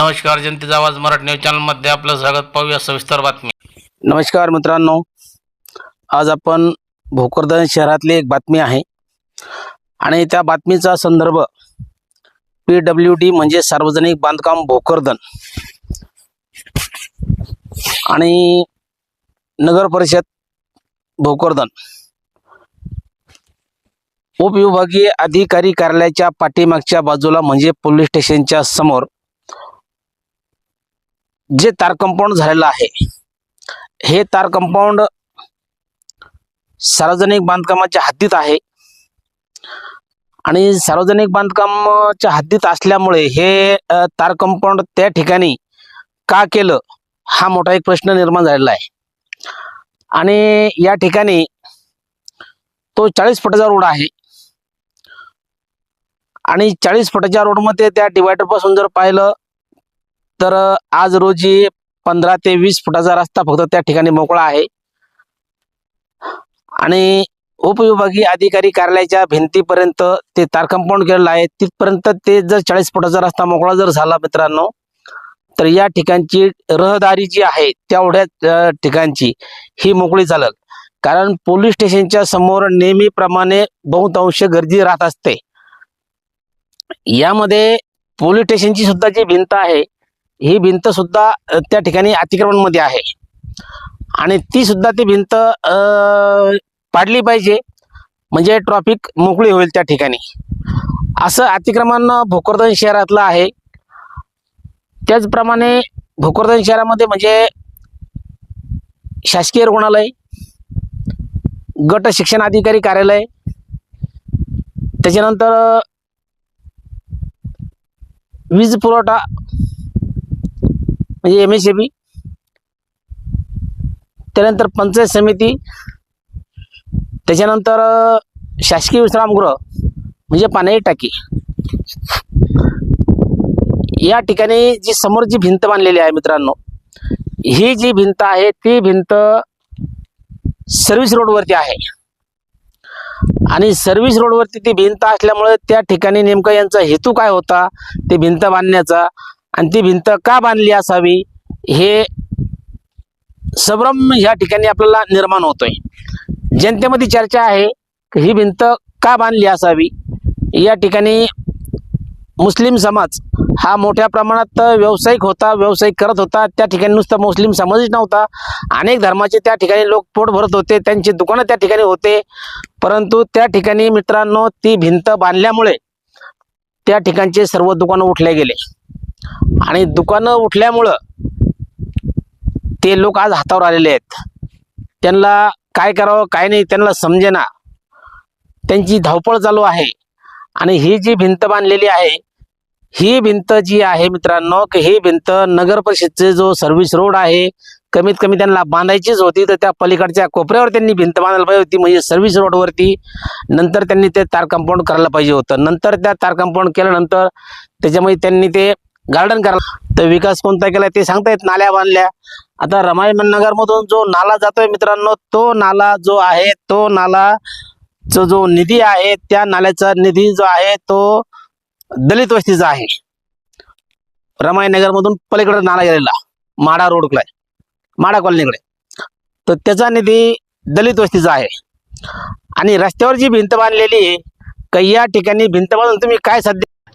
नमस्कार जनतेचा आवाज मराठी न्यूज चॅनलमध्ये आपलं स्वागत. पाहूया सविस्तर बातमी. नमस्कार मित्रांनो आज आपण भोकरदन शहरातली एक बातमी आहे. आणि त्या बातमीचा संदर्भ पी डब्ल्यू डी म्हणजे सार्वजनिक बांधकाम भोकरदन. आणि नगर परिषद भोकरदन. उपविभागीय अधिकारी कार्यालयाच्या पाठीमागच्या बाजूला म्हणजे पोलीस स्टेशनच्या समोर जे तार कंपाऊंड झालेलं आहे हे तार कंपाऊंड सार्वजनिक बांधकामाच्या हद्दीत आहे. आणि सार्वजनिक बांधकामाच्या हद्दीत असल्यामुळे हे तार कंपाऊंड त्या ठिकाणी का केलं हा मोठा एक प्रश्न निर्माण झालेला आहे. आणि या ठिकाणी तो चाळीस फुटाचा रोड आहे. आणि चाळीस फुटाच्या रोडमध्ये त्या डिवायडरपासून जर पाहिलं तर आज रोजी पंधरा ते वीस फुटाचा रस्ता फक्त त्या ठिकाणी मोकळा आहे. आणि उपविभागीय अधिकारी कार्यालयाच्या भिंतीपर्यंत ते तार कंपाऊंड केलेलं आहे. तिथपर्यंत ते जर चाळीस फुटाचा रस्ता मोकळा जर झाला मित्रांनो तर या ठिकाणची रहदारी जी आहे तेवढ्या ठिकाणची ही मोकळी चालल. कारण पोलीस स्टेशनच्या समोर नेहमीप्रमाणे बहुतांश गर्दी राहत असते. यामध्ये पोलीस स्टेशनची सुद्धा जी भिंत आहे ही भिंत सुद्धा त्या ठिकाणी अतिक्रमणमध्ये आहे. आणि ती सुद्धा ती भिंत पाडली पाहिजे. म्हणजे ट्रॉफिक मोकळी होईल त्या ठिकाणी. असं अतिक्रमण भोकरदन शहरातलं आहे. त्याचप्रमाणे भोकरदन शहरामध्ये म्हणजे शासकीय रुग्णालय गट शिक्षण अधिकारी कार्यालय त्याच्यानंतर वीज पुरवठा म्हणजे एम एस बी त्यानंतर पंचायत समिती. त्याच्यानंतर शासकीय विश्रामगृह म्हणजे पाण्याची टाकी. या ठिकाणी जी समोर जी भिंत बांधलेली आहे मित्रांनो ही जी भिंत आहे ती भिंत सर्व्हिस रोडवरती आहे. आणि सर्व्हिस रोडवरती ती भिंत असल्यामुळे त्या ठिकाणी नेमकं यांचा हेतू काय होता ती भिंत बांधण्याचा आणि ती भिंत का बांधली असावी? हे संभ्रम या ठिकाणी आपल्याला निर्माण होतोय. जनतेमध्ये चर्चा आहे की ही भिंत का बांधली असावी? या ठिकाणी मुस्लिम समाज हा मोठ्या प्रमाणात व्यावसायिक होता व्यावसायिक करत होता. त्या ठिकाणी नुसतं मुस्लिम समाजच नव्हता. अनेक धर्माचे त्या ठिकाणी लोक पोट भरत होते त्यांची दुकानं त्या ठिकाणी होते. परंतु त्या ठिकाणी मित्रांनो ती भिंत बांधल्यामुळे त्या ठिकाणचे सर्व दुकानं उठले गेले. आणि दुकानं उठल्यामुळं ते लोक आज हातावर आलेले आहेत. त्यांना काय करावं काय नाही त्यांना समजेना. त्यांची धावपळ चालू आहे. आणि ही जी भिंत बांधलेली आहे ही भिंत जी आहे मित्रांनो की ही भिंत नगर परिषदचे जो सर्व्हिस रोड आहे कमीत कमी त्यांना बांधायचीच होती तर त्या पलीकडच्या कोपऱ्यावर त्यांनी भिंत बांधायला पाहिजे होती म्हणजे सर्व्हिस रोडवरती नंतर त्यांनी ते तार कंपाऊंड करायला पाहिजे होतं. नंतर त्या तार कंपाऊंड केल्यानंतर त्याच्यामध्ये त्यांनी ते गार्डन करा तर विकास कोणता केला ते सांगता येत नाल्या बांधल्या. आता रमाई नगर मधून जो नाला जातोय मित्रांनो तो नाला जो आहे तो नाला जो जो निधी आहे त्या नाल्याचा निधी जो आहे तो दलित वस्तीचा आहे. रमाई नगर मधून पलीकडे नाला गेलेला माडा रोडकडे माडा कॉलनीकडे. तर त्याचा निधी दलित वस्तीचा आहे. आणि रस्त्यावर जी भिंत बांधलेली आहे का या ठिकाणी भिंत बांधून तुम्ही काय सध्या